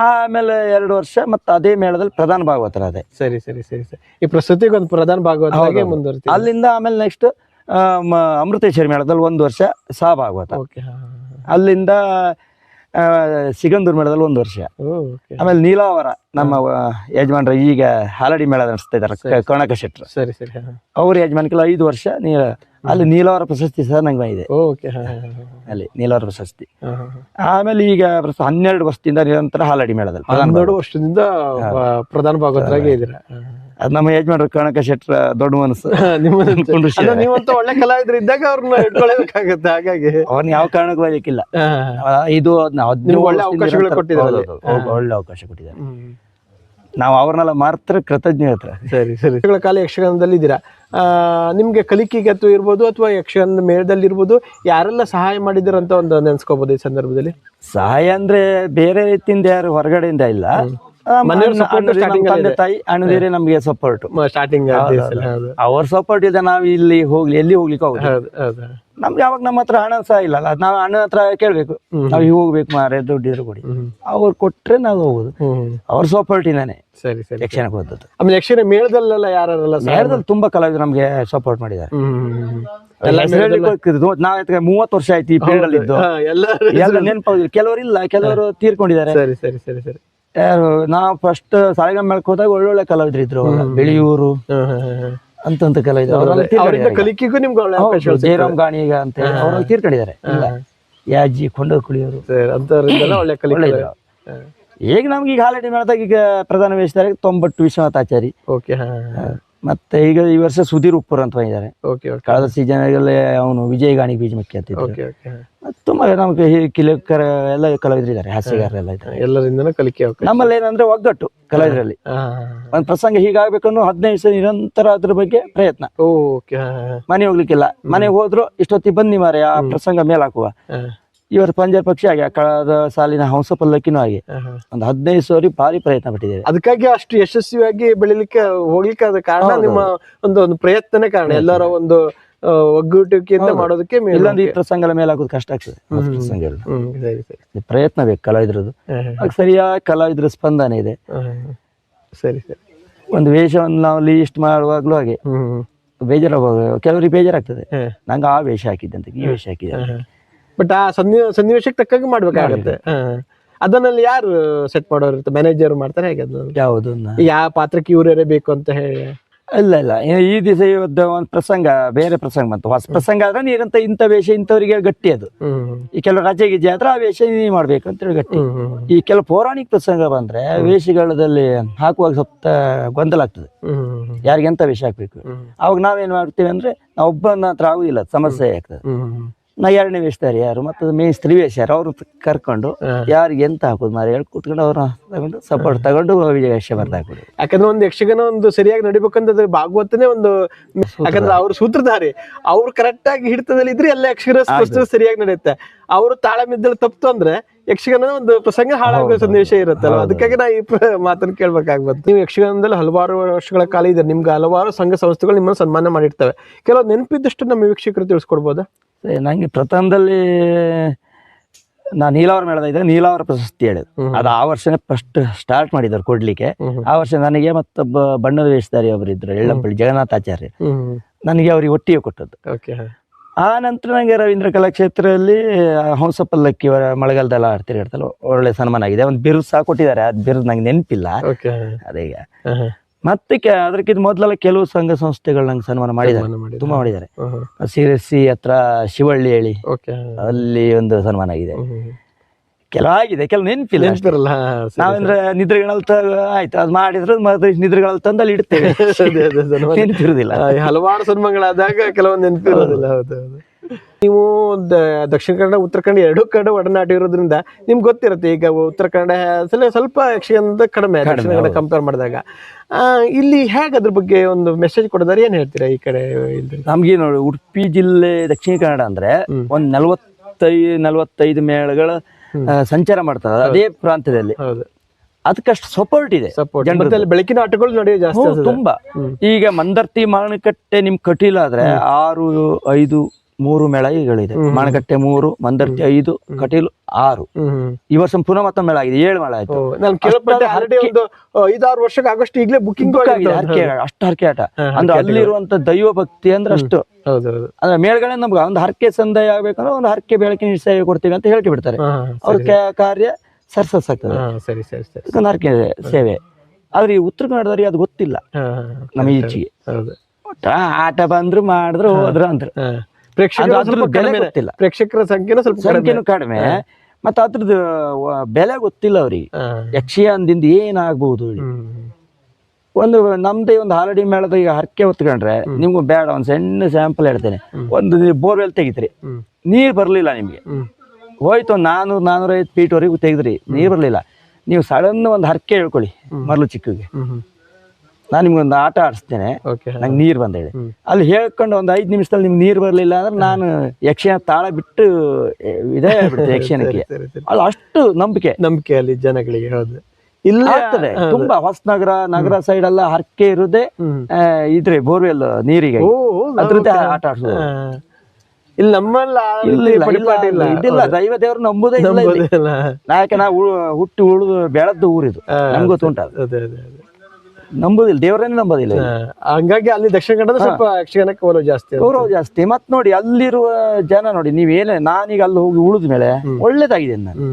[SPEAKER 3] ಆಮೇಲೆ ಎರಡು ವರ್ಷ ಮತ್ತೆ ಅದೇ ಮೇಳದಲ್ಲಿ ಪ್ರಧಾನ ಭಾಗವತರ ಅದೇ
[SPEAKER 2] ಸರಿ ಸರಿ ಸರಿ ಸರಿ. ಈ ಪ್ರಸ್ತುತಿಗೆ ಒಂದು ಪ್ರಧಾನ ಭಾಗವತರಾಗಿ
[SPEAKER 3] ಹೌದೌದು.
[SPEAKER 2] ಮುಂದುವರಿತೀವಿ
[SPEAKER 3] ಅಲ್ಲಿಂದ ಆಮೇಲೆ ನೆಕ್ಸ್ಟ್ ಅಮೃತೇಶ್ವರಿ ಮೇಳದಲ್ಲಿ ಒಂದು ವರ್ಷ ಸಹ ಭಾಗವತ.
[SPEAKER 2] ಓಕೆ
[SPEAKER 3] ಅಲ್ಲಿಂದ ಸಿಗಂದೂರ್ ಮೇಳದಲ್ಲಿ ಒಂದು ವರ್ಷ. ಆಮೇಲೆ ನೀಲಾವರ ನಮ್ಮ ಯಜಮಾನ್ರ ಈಗ ಹಾಲಡಿ ಮೇಳ ನಡೆಸ್ತಾ ಇದ್ದಾರೆ ಕರ್ಣಕ ಶೆಟ್ರು.
[SPEAKER 2] ಸರಿ ಸರಿ
[SPEAKER 3] ಅವ್ರ ಯಜಮಾನಿಕೆಲ್ಲ ಐದು ವರ್ಷ ನೀಲ ಅಲ್ಲಿ ನೀಲಾವರ ಪ್ರಶಸ್ತಿ ಸಹ ನಂಗೆ ಬಂದಿದೆ.
[SPEAKER 2] ಓಕೆ
[SPEAKER 3] ಅಲ್ಲಿ ನೀಲಾವರ ಪ್ರಶಸ್ತಿ. ಆಮೇಲೆ ಈಗ ಹನ್ನೆರಡು ವರ್ಷದಿಂದ ನಿರಂತರ ಹಾಲಡಿ ಮೇಳದಲ್ಲಿ
[SPEAKER 2] ಹನ್ನೆರಡು ವರ್ಷದಿಂದ ಪ್ರಧಾನ ಭಾಗವತರಾಗಿ ಇದ್ದೀರಾ.
[SPEAKER 3] ಅದು ನಮ್ಮ ಯಜಮಾನರು ಕಣಕ ಶೆಟ್ರ ದೊಡ್ಡ ಮನಸ್ಸು. (laughs)
[SPEAKER 2] ನೀವಂತ ಒಳ್ಳೆ ಕಲಾವಿದ್ರು ಇದ್ದಾಗ ಅವ್ರನ್ನ ಇಟ್ಕೊಳ್ಬೇಕಾಗತ್ತೆ ಹಾಗಾಗಿ.
[SPEAKER 3] ಅವ್ರನ್ನ ಯಾವ ಕಾರಣಕ್ಕೂ ಬರಲಿಕ್ಕಿಲ್ಲ. ಇದು
[SPEAKER 2] ಒಳ್ಳೆ
[SPEAKER 3] ಅವಕಾಶ
[SPEAKER 2] ಅವಕಾಶಗಳು ಕೊಟ್ಟಿದ್ದಾರೆ
[SPEAKER 3] ಒಳ್ಳೆ ಅವಕಾಶ ಕೊಟ್ಟಿದ್ದಾರೆ. ನಾವು ಅವ್ರನ್ನೆಲ್ಲ ಮಾತ್ರ ಕೃತಜ್ಞ ಹತ್ರ.
[SPEAKER 2] ಸರಿ ಸರಿ. ಕಾಲ ಯಕ್ಷಗಾನದಲ್ಲಿ ಇದ್ದೀರಾ? ನಿಮ್ಗೆ ಕಲಿಕೆಗೆ ಅಥವಾ ಇರ್ಬೋದು ಅಥವಾ ಯಕ್ಷಗಾನದ ಮೇಳದಲ್ಲಿ ಇರ್ಬೋದು ಯಾರೆಲ್ಲ ಸಹಾಯ ಮಾಡಿದಾರಂತ ಒಂದು ನೆನ್ಸ್ಕೋಬಹುದು ಈ ಸಂದರ್ಭದಲ್ಲಿ?
[SPEAKER 3] ಸಹಾಯ ಅಂದ್ರೆ ಬೇರೆ ರೀತಿಯಿಂದ ಯಾರು ಹೊರಗಡೆಯಿಂದ ಇಲ್ಲ. ಅಣ್ಣ- ತಂದೆ ತಾಯಿ ಅಣ್ಣದಿರೇ ನಮಗೆ ಸಪೋರ್ಟ್
[SPEAKER 2] ಸ್ಟಾರ್ಟಿಂಗ್
[SPEAKER 3] ಅವ್ರ ಸಪೋರ್ಟ್ ಇದೆ ನಾವು ಇಲ್ಲಿ ಹೋಗ್ಲಿ ಎಲ್ಲಿ ಹೋಗ್ಲಿಕ್ಕೆ ಹೋಗುದು ನಮ್ಗೆ ಯಾವಾಗ ನಮ್ಮ ಹತ್ರ ಹಣ ಸಹ ಇಲ್ಲ ಅಲ್ಲ ನಾವು ಅಣ್ಣನ ಹತ್ರ ಕೇಳ್ಬೇಕು. ನಾವು ಹೋಗ್ಬೇಕು ಮಾರೆ ದುಡ್ಡಿದ್ರು ಕೊಡಿ. ಅವ್ರು ಕೊಟ್ರೆ ನಾವು ಹೋಗುದು. ಅವ್ರ ಸಪೋರ್ಟ್ ಇಂದಾನೆ
[SPEAKER 2] ಸರಿ ಸರಿ
[SPEAKER 3] ಯಕ್ಷಗಾನಕ್ಕೆ ಹೋದದ್ದು.
[SPEAKER 2] ಆಮೇಲೆ ಯಕ್ಷಗಾನ ಮೇಳದಲ್ಲೆಲ್ಲ ಯಾರೆಲ್ಲ
[SPEAKER 3] ಮೇಳದಲ್ಲಿ ತುಂಬಾ ಕಲಾವಿದ್ರು ನಮ್ಗೆ ಸಪೋರ್ಟ್ ಮಾಡಿದ್ದಾರೆ. ನಾವ್ ಮೂವತ್ತು ವರ್ಷ ಆಯ್ತು ಈ ಫೀಲ್ಡ್ ಅಲ್ಲಿ ಇದ್ದು
[SPEAKER 2] ಎಲ್ಲ
[SPEAKER 3] ಎಲ್ಲ ನೆನಪಾಗುದಿಲ್ಲ ಕೆಲವರು ಇಲ್ಲ ಕೆಲವರು ತೀರ್ಕೊಂಡಿದ್ದಾರೆ.
[SPEAKER 2] ಸರಿ ಸರಿ ಸರಿ ಸರಿ.
[SPEAKER 3] ಯಾರು ನಾವು ಫಸ್ಟ್ ಸಾಲಿಗ್ರಾಮ ಮೇಳಕ್ಕೆ ಹೋದಾಗ ಒಳ್ಳೊಳ್ಳೆ ಕಲಾವಿದ್ರು ಇದ್ರು ಬಿಳಿಯೂರು. ಅಂತಂತ ಕಲಾವಿದ್ರು. ಅವರೆಲ್ಲ
[SPEAKER 2] ಅವರಿಂದ
[SPEAKER 3] ತೀರ್ಕೊಂಡಿದ್ದಾರೆ ಈಗ.
[SPEAKER 2] ಕಲಿಕೆಗೂ ನಿಮ್ಗೆ ಒಳ್ಳೆ
[SPEAKER 3] ಹೌದು,
[SPEAKER 2] ಅವಕಾಶಗಳು
[SPEAKER 3] ಜಯರಾಮ್ ಗಾಣಿಗ ಅಂತ ಹೇಳಿ. ತೀರ್ಕೊಂಡಿದ್ದಾರೆ. ಇಲ್ಲ. ಯಾಜಿ ಕೊಂಡ ಕುಳಿಯೋರು.
[SPEAKER 2] ಸಿಗ್ತದೆ. ಅಂತವರಿಂದೆಲ್ಲ ಒಳ್ಳೆ ಕಲಿಕೆ.
[SPEAKER 3] ಈಗ ನಮ್ಗೆ ಈಗ ಹಾಲಿಡಿ ಮೇಳದಾಗ ಈಗ ಪ್ರಧಾನ ವೇಷಧಾರೆ ತೊಂಬತ್ತು ವಿಶ್ವನಾಥ್ ಆಚಾರಿ.
[SPEAKER 2] ಓಕೆ ಹಾ.
[SPEAKER 3] ಮತ್ತೆ ಈಗ ಈ ವರ್ಷ ಸುಧೀರ್ ಉಪ್ಪುರ್ ಅಂತ ಬಂದಿದ್ದಾರೆ.
[SPEAKER 2] ಓಕೆ
[SPEAKER 3] ಕಳೆದ ಸೀಸನ್ ಅವನು ವಿಜಯ್ ಗಾಣಿ ಬೀಜ ಮಕ್ಕಿ ಅಂತ
[SPEAKER 2] ಓಕೆ ಓಕೆ
[SPEAKER 3] ಮತ್ತೆ ತುಂಬಾ ನಮ್ಗೆ ಕಿಲಕರ ಎಲ್ಲ ಕಲಾವಿದರಿದ್ದಾರೆ ಹಾಸ್ಯಗಾರರೆಲ್ಲ ಇದ್ದಾರೆ.
[SPEAKER 2] ಎಲ್ಲರಿಂದನೂ ಕಲಿಕೆ
[SPEAKER 3] ನಮ್ಮಲ್ಲಿ ಏನಂದ್ರೆ ಒಗ್ಗಟ್ಟು ಕಲಾವಿದರಲ್ಲಿ. ಒಂದ್ ಪ್ರಸಂಗ ಹೀಗಾಗ್ಬೇಕನ್ನೋ ಹದಿನೈದು ದಿವಸ ನಿರಂತರ ಅದ್ರ ಬಗ್ಗೆ ಪ್ರಯತ್ನ.
[SPEAKER 2] ಓಕೆ
[SPEAKER 3] ಮನೆ ಹೋಗ್ಲಿಕ್ಕಿಲ್ಲ. ಮನೆಗೆ ಹೋದ್ರು ಇಷ್ಟೊತ್ತಿಗೆ ಬನ್ನಿ ಮಾರೆ ಆ ಪ್ರಸಂಗ ಮೇಲ್ ಇವರ ಪಂಜಾಬ್ ಪಕ್ಷಿ ಹಾಗೆ ಆ ಕಳೆದ ಸಾಲಿನ ಹಂಸ ಪಲ್ಲಕ್ಕಿನೂ ಹಾಗೆ. ಒಂದು ಹದಿನೈದು ಸಾರಿ ಭಾರಿ ಪ್ರಯತ್ನ ಪಟ್ಟಿದ್ದೇವೆ.
[SPEAKER 2] ಅದಕ್ಕಾಗಿ ಅಷ್ಟು ಯಶಸ್ವಿಯಾಗಿ ಬೆಳಿಲಿಕ್ಕೆ ಹೋಗ್ಲಿಕ್ಕೆ ಅದ ಕಾರಣ ನಿಮ್ಮ ಒಂದು ಒಂದು ಪ್ರಯತ್ನನೇ ಕಾರಣ. ಎಲ್ಲರ ಒಂದು ಒಗ್ಗೂಟಿಕೆಯಿಂದ ಮಾಡೋದಕ್ಕೆ
[SPEAKER 3] ಇಲ್ಲೊಂದು ಈ ಪ್ರಸಂಗಗಳ ಮೇಲೆ ಹಾಕೋದು ಕಷ್ಟ ಆಗ್ತದೆ. ಪ್ರಯತ್ನ ಬೇಕು ಕಲಾವಿದ್ರದ್ದು ಸರಿಯಾಗಿ ಕಲಾವಿದ್ರ ಸ್ಪಂದನೆ ಇದೆ.
[SPEAKER 2] ಸರಿ ಸರಿ.
[SPEAKER 3] ಒಂದು ವೇಷವನ್ನು ನಾವು ಲೀಸ್ಟ್ ಮಾಡುವಾಗ್ಲೂ ಹಾಗೆ. ಬೇಜಾರು ಕೆಲವರಿಗೆ ಬೇಜಾರಾಗ್ತದೆ. ನಂಗೆ ಆ ವೇಷ ಹಾಕಿದ್ದಂತೆ ಈ ವೇಷ ಹಾಕಿದ್ದೆ
[SPEAKER 2] ಬಟ್ ಆ ಸನ್ನಿ ಸನ್ನಿವೇಶಕ್ಕೆ ತಕ್ಕಾಗಿ ಮಾಡ್ಬೇಕಾಗತ್ತೆ. ಅದನ್ನಲ್ಲಿ ಯಾರು ಸೆಟ್ ಮಾಡೋರು ಇರುತ್ತೆ? ಮ್ಯಾನೇಜರ್ ಮಾಡ್ತಾರೆ ಹೇಗೆ ಅದು?
[SPEAKER 3] ಯಾವುದನ್ನ?
[SPEAKER 2] ಯಾವ ಪಾತ್ರಕ್ಕೆ ಇವರೇ ಬೇಕು ಅಂತ ಹೇಳಿ.
[SPEAKER 3] ಇಲ್ಲ ಇಲ್ಲ ಈ- ದಿವಸ ಇವತ್ತು ಒಂದು ಪ್ರಸಂಗ ಬೇರೆ ಪ್ರಸಂಗ ಬಂತು. ಹೊಸ ಪ್ರಸಂಗ ಆದ್ರೆ ನೀರಂತ ಇಂಥ ವೇಷ ಇಂಥವರಿಗೆ ಗಟ್ಟಿ ಅದು. ಈ ಕೆಲವು ರಜೆ ಗಿಜೆ ಆದ್ರೆ ಆ ವೇಷ ನೀ ಮಾಡ್ಬೇಕು ಅಂತೇಳಿ ಗಟ್ಟಿ. ಈ ಕೆಲವು ಪೌರಾಣಿಕ ಪ್ರಸಂಗ ಬಂದ್ರೆ ವೇಷಗಳಲ್ಲಿ ಹಾಕುವಾಗ ಸ್ವಲ್ಪ ಗೊಂದಲ ಆಗ್ತದೆ. ಯಾರಿಗೆ ಎಂತ ವೇಷ ಹಾಕ್ಬೇಕು? ಅವಾಗ ನಾವೇನ್ ಮಾಡ್ತೀವಿ ಅಂದ್ರೆ ನಾವು ಒಬ್ಬನ ಹತ್ರ ಆಗುದಿಲ್ಲ ಸಮಸ್ಯೆ ಆಗ್ತದೆ. ನಾ ಎರಡನೇ ವೇಷಧಾರಿ ಯಾರು ಮತ್ತೆ ಮೇನ್ ಸ್ತ್ರೀ ವೇಷ ಯಾರು? ಅವ್ರು ಕರ್ಕೊಂಡು ಯಾರಿಗೆ ಎಂತ ಹಾಕೋದು ಮಾರಿ ಹೇಳಿ ಕೂತ್ಕೊಂಡು ಅವ್ರ ತಗೊಂಡು ಸಪೋರ್ಟ್ ತಗೊಂಡು ವಿಜಯ ವೇಷ ಬರ್ತಾ ಹಾಕುದು.
[SPEAKER 2] ಯಾಕಂದ್ರೆ ಒಂದು ಯಕ್ಷಗಾನ ಒಂದು ಸರಿಯಾಗಿ ನಡಿಬೇಕಂತಂದ್ರೆ ಭಾಗವತನೇ ಒಂದು ಯಾಕಂದ್ರೆ ಅವ್ರ ಸೂತ್ರಧಾರಿ. ಅವ್ರು ಕರೆಕ್ಟ್ ಆಗಿ ಹಿಡಿತದಲ್ಲಿ ಇದ್ರೆ ಎಲ್ಲ ಯಕ್ಷಗಾನ ಸರಿಯಾಗಿ ನಡೆಯುತ್ತೆ. ಅವರು ತಾಳ ಮಿದ್ದಲು ತಪ್ಪು ಅಂದ್ರೆ ಯಕ್ಷಗಾನ ಒಂದು ಪ್ರಸಂಗ ಹಾಳಾಗೋ ಸಂದೇಶ ಇರುತ್ತಲ್ಲ ಅದಕ್ಕಾಗಿ ನಾ ಈ ಮಾತನ್ನು ಕೇಳ್ಬೇಕಾಗ್ಬೋದು. ನೀವು ಯಕ್ಷಗಾನದಲ್ಲಿ ಹಲವಾರು ವರ್ಷಗಳ ಕಾಲ ಇದೆ ನಿಮ್ಗೆ ಹಲವಾರು ಸಂಘ ಸಂಸ್ಥೆಗಳು ನಿಮ್ಮನ್ನು ಸನ್ಮಾನ ಮಾಡಿರ್ತವೆ. ಕೆಲವು ನೆನಪಿದ್ದಷ್ಟು ನಮ್ಮ ವೀಕ್ಷಕರು ತಿಳಿಸ್ಕೊಡ್ಬೋದಾ?
[SPEAKER 3] ನಂಗೆ ಪ್ರಥಮದಲ್ಲಿ ನಾ ನೀಲಾವರ ಮೇಳದ ಇದ್ದಾಗ ನೀಲಾವರ ಪ್ರಶಸ್ತಿ ಹೇಳಿದ್ರು. ಅದು ಆ ವರ್ಷನೇ ಫಸ್ಟ್ ಸ್ಟಾರ್ಟ್ ಮಾಡಿದ್ರು ಕೊಡ್ಲಿಕ್ಕೆ. ಆ ವರ್ಷ ನನಗೆ ಮತ್ತೊಬ್ಬ ಬಣ್ಣದ ವೇಷಧಾರಿ ಒಬ್ರು ಇದ್ರು ಎಳ್ಳಂಪಳ್ಳಿ ಜಗನ್ನಾಥಾಚಾರ್ಯ ನನಗೆ ಅವ್ರಿಗೆ ಒಟ್ಟಿಗೆ ಕೊಟ್ಟದ್ದು. ಆ ನಂತರ ನನಗೆ ರವೀಂದ್ರ ಕಲಾಕ್ಷೇತ್ರದಲ್ಲಿ ಹಂಸ ಪಲ್ಲಕ್ಕಿ ಮಳೆಗಾಲದಲ್ಲ ಆಡ್ತಿರಿ ಆಡ್ತಲ್ಲ ಒಳ್ಳೆ ಸನ್ಮಾನ ಆಗಿದೆ. ಒಂದು ಬಿರುದು ಸಹ ಕೊಟ್ಟಿದ್ದಾರೆ. ಅದು ಬಿರುದು ನಂಗೆ ನೆನಪಿಲ್ಲ. ಅದೀಗ ಮತ್ತೆ ಅದಕ್ಕಿಂತ ಮೊದಲೆಲ್ಲ ಕೆಲವು ಸಂಘ ಸಂಸ್ಥೆಗಳು ನಂಗೆ ಸನ್ಮಾನ ಮಾಡಿದ್ದಾರೆ. ತುಂಬಾ ಮಾಡಿದ್ದಾರೆ. ಸಿರಸಿ ಹತ್ರ ಶಿವಳ್ಳಿ ಹೇಳಿ. ಅಲ್ಲಿ ಒಂದು ಸನ್ಮಾನ ಆಗಿದೆ. ಕೆಲವಾಗಿದೆ ಕೆಲವು ನೆನ್ಪಿಲ್ಲ.
[SPEAKER 2] ನೆನಪಿರಲ್ಲ.
[SPEAKER 3] ನಾವಂದ್ರೆ ನಿದ್ರೆಗಳಲ್ಲಿ ತ ಆಯ್ತು ಅದು ಮಾಡಿದ್ರೆ ಮತ್ತೆ ನಿದ್ರೆಗಳಲ್ಲಿ ತಂದು ಅಲ್ಲಿ ಇಡ್ತೇವೆ (laughs) ನೆನಪಿರುದಿಲ್ಲ.
[SPEAKER 2] ಹಲವಾರು ಸನ್ಮಾನಗಳಾದಾಗ ಕೆಲವೊಂದು ನೆನಪಿರೋದಿಲ್ಲ ಹೌದು. ನೀವು ದಕ್ಷಿಣ ಕನ್ನಡ ಉತ್ತರ ಕನ್ನಡ ಎರಡೂ ಕಡೆ ಒಡನಾಟ ಇರೋದ್ರಿಂದ ನಿಮ್ಗೆ ಗೊತ್ತಿರುತ್ತೆ. ಈಗ ಉತ್ತರ ಕನ್ನಡ ಸ್ವಲ್ಪ- ಸ್ವಲ್ಪ ಯಕ್ಷಗಾನದ ಕಡಿಮೆ ದಕ್ಷಿಣ ಕನ್ನಡ ಕಂಪೇರ್ ಮಾಡಿದಾಗ. ಇಲ್ಲಿ ಹೇಗೆ ಅದ್ರ ಬಗ್ಗೆ ಒಂದು ಮೆಸೇಜ್ ಕೊಡೋದಾರೆ ಏನ್ ಹೇಳ್ತೀರಾ ಈ ಕಡೆ
[SPEAKER 3] ನಮಗೆ ನೋಡಿ ಉಡುಪಿ ಜಿಲ್ಲೆ ದಕ್ಷಿಣ ಕನ್ನಡ ಅಂದ್ರೆ ಒಂದ್ ನಲವತ್ತೈ ನಲವತ್ತೈದು ಮೇಳಗಳ ಸಂಚಾರ ಮಾಡ್ತಾರೆ. ಅದೇ ಪ್ರಾಂತ್ಯದಲ್ಲಿ. ಅದಕ್ಕಷ್ಟು ಸಪೋರ್ಟ್ ಇದೆ.
[SPEAKER 2] ಬೆಳಕಿನ ಆಟಗಳು ನಡೆಯೋ ಜಾಸ್ತಿ
[SPEAKER 3] ತುಂಬಾ. ಈಗ ಮಂದರ್ತಿ ಮಾರಣಕಟ್ಟೆ ನಿಮ್ ಕಟ್ಟಿಲ್ಲ ಆದ್ರೆ ಆರು ಐದು ಮೂರು ಮೇಳಗಳಿದೆ ಮಾಣಕಟ್ಟೆ ಮೂರು ಮಂದರ್ತಿ ಐದು ಕಟೀಲು ಆರು. ಈ ವರ್ಷ ಪುನಃ ಮತ್ತೊಂದು ಮೇಳ ಆಗಿದೆ ಏಳು ಮೇಳ ಆಯ್ತು.
[SPEAKER 2] ಒಂದು ಐದಾರು ವರ್ಷ ಆಗಷ್ಟು ಈಗಲೇ ಬುಕಿಂಗ್
[SPEAKER 3] ಬುಕ್ ಆಗಿದೆ. ಹರಕೆ ಅಷ್ಟು ಹರಕೆ ಆಟ. ಅಂದ್ರೆ ಅಲ್ಲಿರುವಂತ ದೈವ ಭಕ್ತಿ ಅಂದ್ರೆ ಅಷ್ಟು. ಅಂದ್ರೆ ಮೇಳಗಳೇ ನಮ್ಗೆ ಒಂದು ಹರಕೆ ಸಂದಾಯ ಆಗ್ಬೇಕಂದ್ರೆ ಒಂದು ಹರಕೆ ಬೆಳಕಿನ ಸೇವೆ ಕೊಡ್ತೀವಿ ಅಂತ ಹೇಳ್ಕೆ ಬಿಡ್ತಾರೆ ಅವ್ರ ಕಾರ್ಯ ಸರ್ಸಸ್ ಆಗ್ತದೆ
[SPEAKER 2] ಸರಿ ಸರಿ ಸರಿ
[SPEAKER 3] ಹರಕೆ ಸೇವೆ. ಆದ್ರೆ ಈ ಉತ್ತರ ಕನ್ನಡದವ್ರಿಗೆ ಅದು ಗೊತ್ತಿಲ್ಲ. ನಮ್ಮ ಈಚೆಗೆ. ಆಟ ಬಂದ್ರು ಮಾಡಿದ್ರು ಹೋದ್ರ ಅಂದ್ರು.
[SPEAKER 2] ಪ್ರೇಕ್ಷಕರ. ಪ್ರೇಕ್ಷಕರ ಸಂಖ್ಯೆನೂ ಸ್ವಲ್ಪ
[SPEAKER 3] ಸಂಖ್ಯೆನೂ ಕಡಿಮೆ. ಮತ್ತೆ ಅದ್ರದ್ದು ಬೆಲೆ ಗೊತ್ತಿಲ್ಲ ಅವ್ರಿಗೆ. ಯಕ್ಷಗಾನದಿಂದ ಏನಾಗ್ಬಹುದು ಒಂದು ನಮ್ದೇ ಒಂದು ಹಾಲಡಿ ಮೇಳದ ಈಗ ಹರಕೆ ಹೊತ್ಕೊಂಡ್ರೆ ನಿಮ್ಗೆ ಬೇಡ ಒಂದು ಸಣ್ಣ ಸ್ಯಾಂಪಲ್ ಹೇಳ್ತೇನೆ. ಒಂದು ಬೋರ್ವೆಲ್ ತೆಗಿತ್ರಿ. ನೀರ್ ಬರ್ಲಿಲ್ಲ ನಿಮ್ಗೆ. ಹೋಯ್ತು ಒಂದು ನಾನೂರು ನಾನೂರೈವತ್ತು ಫೀಟ್ವರೆಗೂ ತೆಗೆದ್ರಿ. ನೀರ್ ಬರ್ಲಿಲ್ಲ. ನೀವು ಸಡನ್ ಒಂದು ಹರಕೆ ಹೇಳ್ಕೊಳ್ಳಿ ಮರಳು ಚಿಕ್ಕಗೆ. ನಾನು ನಿಮ್ಗೊಂದು ಆಟ ಆಡಿಸ್ತೇನೆ. ನಂಗೆ ನೀರು ಬಂದ ಹೇಳಿ ಅಲ್ಲಿ ಹೇಳ್ಕೊಂಡು ಒಂದು ಐದು ನಿಮಿಷದಲ್ಲಿ ನಿಮ್ಗೆ ನೀರು ಬರಲಿಲ್ಲ ಅಂದ್ರೆ ನಾನು ಯಕ್ಷಗಾನ ತಾಳ ಬಿಟ್ಟು ಇದೇ ಹೇಳ್ಬಿಡ್ತೇನೆ ಯಕ್ಷಗಾನಕ್ಕೆ ಅಲ್ಲಿ ಅಷ್ಟು ನಂಬಿಕೆ.
[SPEAKER 2] ನಂಬಿಕೆ ಅಲ್ಲಿ ಜನಗಳಿಗೆ ಹೌದು. ಇಲ್ಲ
[SPEAKER 3] ಆಗ್ತದೆ. ತುಂಬಾ ಹೊಸನಗರ ನಗರ ಸೈಡ್ ಎಲ್ಲ ಹರಕೆ ಇರುದೇ ಇದ್ರೆ ಬೋರ್ವೆಲ್ ನೀರಿಗೆ? ಅದ್ರದ್ದೇ ಆಟ ಆಡ್ಸೋದು.
[SPEAKER 2] ಇಲ್ಲಿ ನಮ್ಮಲ್ಲ
[SPEAKER 3] ಇಲ್ಲ ಇದಿಲ್ಲ. ದೈವ ದೇವ್ರು ನಂಬುದೇ ಇಲ್ಲ ಯಾಕೆ ನಾವು ಹುಟ್ಟಿ ಉಳಿದು ಬೆಳೆದ್ದು ಊರಿದು. ನಮ್ಗೆ ಗೊತ್ತುಂಟ ನಂಬುದಿಲ್ಲ ದೇವರನ್ನೇ ನಂಬೋದಿಲ್ಲ.
[SPEAKER 2] ಹಂಗಾಗಿ ಅಲ್ಲಿ ದಕ್ಷಿಣ ಕನ್ನಡ ಸ್ವಲ್ಪ ಯಕ್ಷಗಾನಕ್ಕೆ ಒಲವು ಜಾಸ್ತಿ.
[SPEAKER 3] ಗೌರವ ಜಾಸ್ತಿ. ಮತ್ ನೋಡಿ ಅಲ್ಲಿರುವ ಜನ ನೋಡಿ ನೀವೇನೇ ನಾನೀಗ ಅಲ್ಲಿ ಹೋಗಿ ಉಳಿದ ಮೇಲೆ ಒಳ್ಳೇದಾಗಿದೆ ನಾನು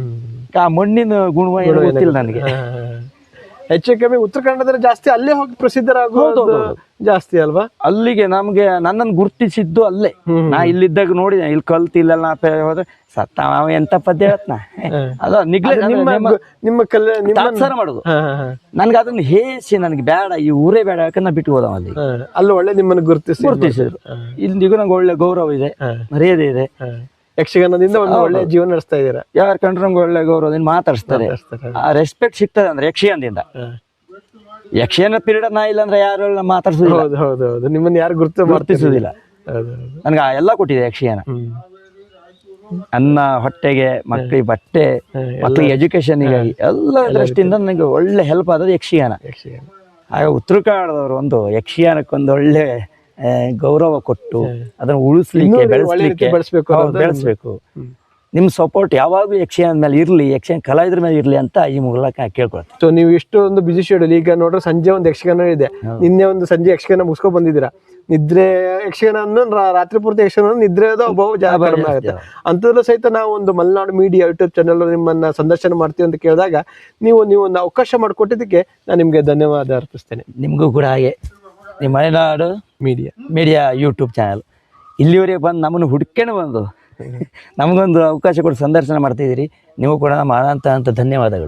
[SPEAKER 3] ಆ ಮಣ್ಣಿನ ಗುಣವ ಗೊತ್ತಿಲ್ಲ ನನಗೆ.
[SPEAKER 2] ಹೆಚ್ಚು ಕಮ್ಮಿ ಉತ್ತರ ಕನ್ನಡದಲ್ಲಿ ಜಾಸ್ತಿ ಅಲ್ಲೇ ಹೋಗಿ ಪ್ರಸಿದ್ಧರಾಗೋದು ಜಾಸ್ತಿ ಅಲ್ವಾ?
[SPEAKER 3] ಅಲ್ಲಿಗೆ ನಮ್ಗೆ ನನ್ನನ್ನು ಗುರ್ತಿಸಿದ್ದು ಅಲ್ಲೇ. ನಾ ಇಲ್ಲಿದ್ದಾಗ ನೋಡಿದೆ ಇಲ್ಲಿ ಕಲ್ತು ಇಲ್ಲೆಲ್ಲ ಪೆ- ಹೋದ್ರೆ ಸತ್ತ ಅವ ಎಂತ ಪದ್ಯ ಹೇಳ್ತಾನ? ಅದ ನಿಗ್ಲೆ
[SPEAKER 2] ನಿಮ್ಮ ಕಲೆ
[SPEAKER 3] ತಾತ್ಸಾರ ಮಾಡುದು. ನನ್ಗೆ ಅದನ್ನ ಹೇಸಿ ನನಗೆ ಬೇಡ ಈ ಊರೇ ಬೇಡ ಯಾಕಂದ್ರೆ ಬಿಟ್ಟು ಹೋದ ಅಲ್ಲಿ.
[SPEAKER 2] ಅಲ್ಲಿ ಒಳ್ಳೆ ನಿಮ್ಮನ್ನು ಗುರುತಿಸಿ
[SPEAKER 3] ಗುರ್ತಿಸಿದ್ರು. ಇಲ್ಲಿಗೂ ನಂಗೆ ಒಳ್ಳೆ ಗೌರವ ಇದೆ ಮರ್ಯಾದೆ ಇದೆ.
[SPEAKER 2] ಯಕ್ಷಗಾನದಿಂದ ಒಂದು ಒಳ್ಳೆ ಜೀವನ ನಡೆಸ್ತಾ ಇದ್ದೀರಾ?
[SPEAKER 3] ಯಾರು ಕಂಡ್ರೆ ಒಳ್ಳೆ ಗೌರವದಿಂದ ಮಾತಾಡಿಸ್ತಾರೆ. ಆ ರೆಸ್ಪೆಕ್ಟ್ ಸಿಗ್ತದೆ ಅಂದ್ರೆ ಯಕ್ಷಗಾನದಿಂದ. ಯಕ್ಷಗಾನ ಪೀರಿಯಡ್ ನಾ ಇಲ್ಲ ಅಂದ್ರೆ ಯಾರು ಮಾತಾಡ್ಸೋದಿಲ್ಲ.
[SPEAKER 2] ಹೌದು ಹೌದು ಹೌದು. ನಿಮ್ಮನ್ನ ಯಾರು ಗುರುತು ಹೌದು
[SPEAKER 3] ನನಗೆ ಆ ಎಲ್ಲ ಕೊಟ್ಟಿದೆ ಯಕ್ಷಗಾನ. ಅನ್ನ ಹೊಟ್ಟೆಗೆ ಮಕ್ಕಳಿಗೆ ಬಟ್ಟೆ ಮಕ್ಕಳಿಗೆ ಎಜುಕೇಶನ್ಗಾಗಿ ಎಲ್ಲ ದೃಷ್ಟಿಯಿಂದ ನನಗೆ ಒಳ್ಳೆ ಹೆಲ್ಪ್ ಆದದ್ದು ಯಕ್ಷಗಾನ.
[SPEAKER 2] ಯಕ್ಷಗಾನ.
[SPEAKER 3] ಆಗ ಉತ್ತರ ಕನ್ನಡದವರು ಒಂದು ಯಕ್ಷಗಾನಕ್ಕೊಂದು ಒಳ್ಳೆ ಗೌರವ ಕೊಟ್ಟು ಅದನ್ನು ಉಳಿಸ್ಲಿಕ್ಕೆ ಬೆಳೆಸ್ಲಿಕ್ಕೆ
[SPEAKER 2] ಬೆಳೆಸ್ಬೇಕು
[SPEAKER 3] ನಿಮ್ ಸಪೋರ್ಟ್ ಯಾವಾಗಲೂ ಯಕ್ಷಗಾನದ ಮೇಲೆ ಇರ್ಲಿ ಯಕ್ಷಗಾನ ಕಲಾವಿದ್ರ ಮೇಲೆ ಇರ್ಲಿ ಅಂತ ಈ ಮೂಲಕ ಕೇಳ್ಕೊಳ್ತೀನಿ.
[SPEAKER 2] ಸೊ ನೀವು ಇಷ್ಟೊಂದು ಬಿಸಿ ಶೆಡ್ಯೂಲ್ ಈಗ ನೋಡ್ರೆ ಸಂಜೆ ಒಂದು ಯಕ್ಷಗಾನ ಇದೆ. ನಿನ್ನೆ ಒಂದು ಸಂಜೆ ಯಕ್ಷಗಾನ ಮುಗಿಸ್ಕೊ ಬಂದಿದ್ದೀರಾ? ನಿದ್ರೆ ಯಕ್ಷಗಾನ ರಾತ್ರಿ ಪೂರ್ತಿ ಯಕ್ಷಗಾನ ನಿದ್ರೆ ಕಡಿಮೆ ಆಗುತ್ತೆ. ಅಂಥದ್ರಲ್ಲೂ ಸಹಿತ ನಾವು ಒಂದು ಮಲೆನಾಡು ಮೀಡಿಯಾ ಯೂಟ್ಯೂಬ್ ಚಾನಲ್ ನಿಮ್ಮನ್ನ ಸಂದರ್ಶನ ಮಾಡ್ತೀವಿ ಅಂತ ಕೇಳಿದಾಗ ನೀವು ನೀವು ಒಂದು ಅವಕಾಶ ಮಾಡಿಕೊಟ್ಟಿದ್ದಕ್ಕೆ ನಾನು ನಿಮ್ಗೆ ಧನ್ಯವಾದ ಅರ್ಪಿಸ್ತೇನೆ.
[SPEAKER 3] ನಿಮಗೂ ಕೂಡ ಹಾಗೆ. ನಿಮ್ಮ Malenadu
[SPEAKER 2] media
[SPEAKER 3] media YouTube channel ಇಲ್ಲಿವರೆಗೆ ಬಂದು ನಮ್ಮನ್ನು ಹುಡ್ಕೊಂಡು ಬಂದು. ನಮಗೊಂದು ಅವಕಾಶ ಕೊಟ್ಟು ಸಂದರ್ಶನ ಮಾಡ್ತಿದ್ದೀರಿ ನೀವು ಕೂಡ ನಮ್ಮ ಅನಂತ ಅಂತ ಧನ್ಯವಾದಗಳು.